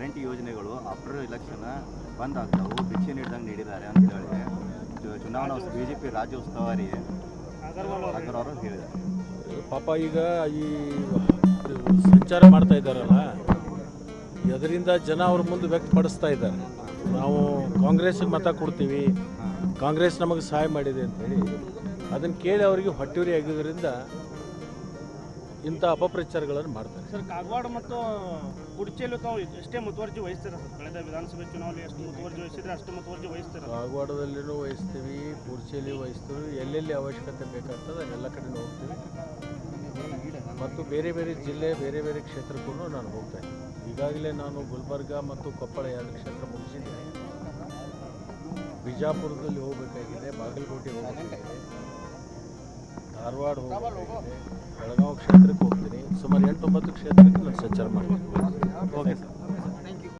Guarantee ಯೋಜನೆಗಳು after election ಬಂದ್ ಆಗ್ತಾವು ಭಿಕ್ಷೆ ನೀಡ್ದಂಗೆ ನೀಡಿದ್ದಾರೆ ಅಂತ ಹೇಳಿದೆ ಚುನಾವಣಾ ಬಿ ಜೆ ಪಿ ರಾಜ್ಯ ಉಸ್ತುವಾರಿ ಅವರು ಹೇಳಿದ್ದಾರೆ. ಪಾಪ ಈಗ ಈ ಸಂಚಾರ ಮಾಡ್ತಾ ಇದ್ದಾರಲ್ಲ ಅದರಿಂದ ಜನ ಅವ್ರ ಮುಂದೆ ವ್ಯಕ್ತಪಡಿಸ್ತಾ ಇದ್ದಾರೆ. ನಾವು ಕಾಂಗ್ರೆಸ್ಗೆ ಮತ ಕೊಡ್ತೀವಿ ಕಾಂಗ್ರೆಸ್ ನಮಗೆ ಸಹಾಯ ಮಾಡಿದೆ ಅಂತೇಳಿ ಅದನ್ನು ಕೇಳಿ ಅವರಿಗೆ ಹೊಟ್ಟೆವರಿ ಆಗಿದ್ದರಿಂದ ಇಂಥ ಅಪಪ್ರಚಾರಗಳನ್ನು ಮಾಡ್ತಾರೆ. ಸರ್ ಕಾಗವಾಡ ಮತ್ತು ಕುಡ್ಚಿಯಲ್ಲಿ ತಾವು ಎಷ್ಟೇ ಮುತುವರ್ಜಿ ವಹಿಸ್ತೀರ ಸರ್? ಕಳೆದ ವಿಧಾನಸಭೆ ಚುನಾವಣೆ ಎಷ್ಟು ಮುತುವರ್ಜಿ ವಹಿಸಿದ್ರೆ ಅಷ್ಟು ಮುತುವರ್ಜಿ ವಹಿಸ್ತೀರ ಕಾಗವಾಡದಲ್ಲಿನೂ ವಹಿಸ್ತೀವಿ ಕುರ್ಚಿಯಲ್ಲಿ ವಹಿಸ್ತೀವಿ ಎಲ್ಲೆಲ್ಲಿ ಅವಶ್ಯಕತೆ ಬೇಕಾಗ್ತದೆ ಎಲ್ಲ ಕಡೆ ಹೋಗ್ತೀವಿ. ಮತ್ತು ಬೇರೆ ಬೇರೆ ಜಿಲ್ಲೆ ಬೇರೆ ಬೇರೆ ಕ್ಷೇತ್ರಕ್ಕೂ ನಾನು ಹೋಗ್ತಾ ಇದ್ದೀನಿ. ಈಗಾಗಲೇ ನಾನು ಗುಲ್ಬರ್ಗ ಮತ್ತು ಕೊಪ್ಪಳ ಎರಡು ಕ್ಷೇತ್ರ ಮುಗಿಸಿದ್ದೀನಿ. ಬಿಜಾಪುರದಲ್ಲಿ ಹೋಗಬೇಕಾಗಿದೆ ಬಾಗಲಕೋಟೆ ಹೋಗಬೇಕಾಗಿದೆ. ಧಾರವಾಡ ಹೋಗಬೇಕಾಗಿದೆ ಬೆಳಗಾವಿ ಕ್ಷೇತ್ರಕ್ಕೆ ಹೋಗ್ತೀನಿ. ಸುಮಾರು ಎಂಟೊಂಬತ್ತು ಕ್ಷೇತ್ರಕ್ಕೆ ನಾನು ಸಂಚಾರ ಮಾಡ್ತೀನಿ. Okay sir